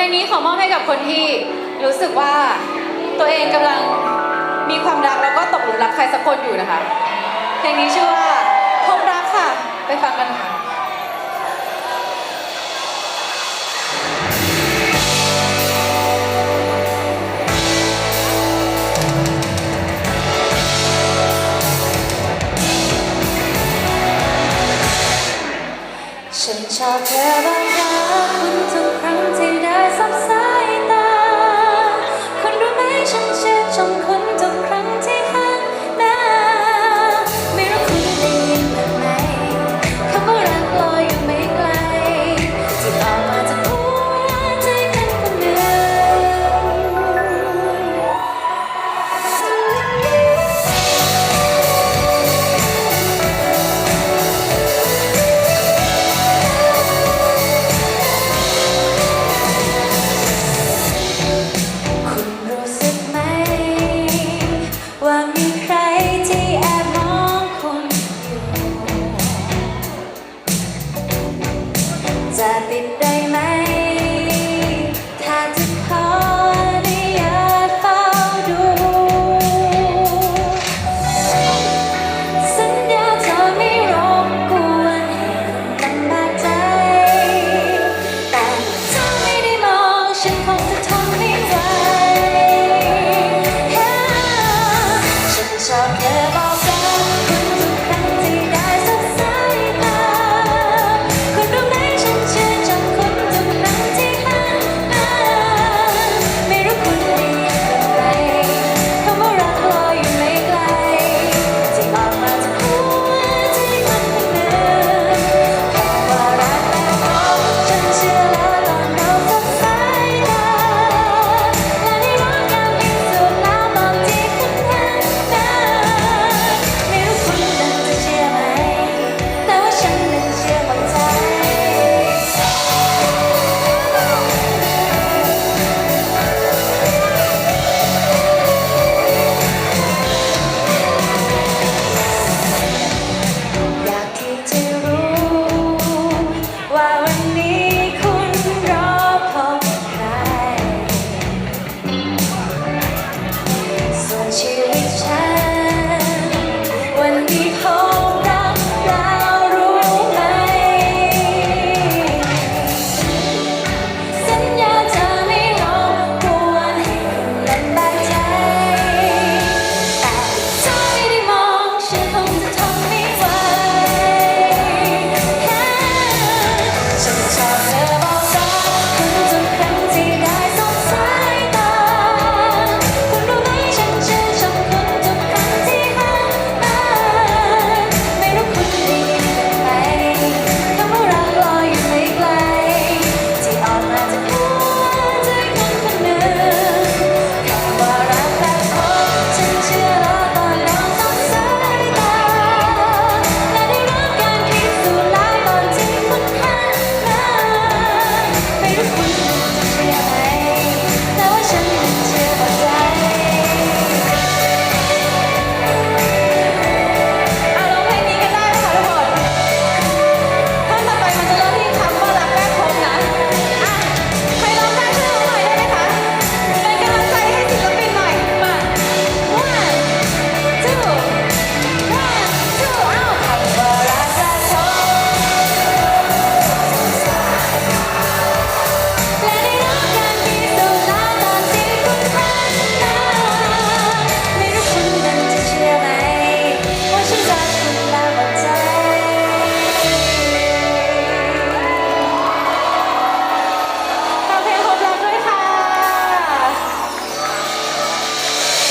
เพลงนี้ขอมอบให้กับคนที่รู้สึกว่าตัวเองกำลังมีความรักแล้วก็ตกหลุมรักใครสักคนอยู่นะคะ เพลงนี้ชื่อว่าพบรักค่ะ ไปฟังกันค่ะฉันชอบแค่บางครั้งคุณทุกครั้ง 감사 ปิดได้ไหม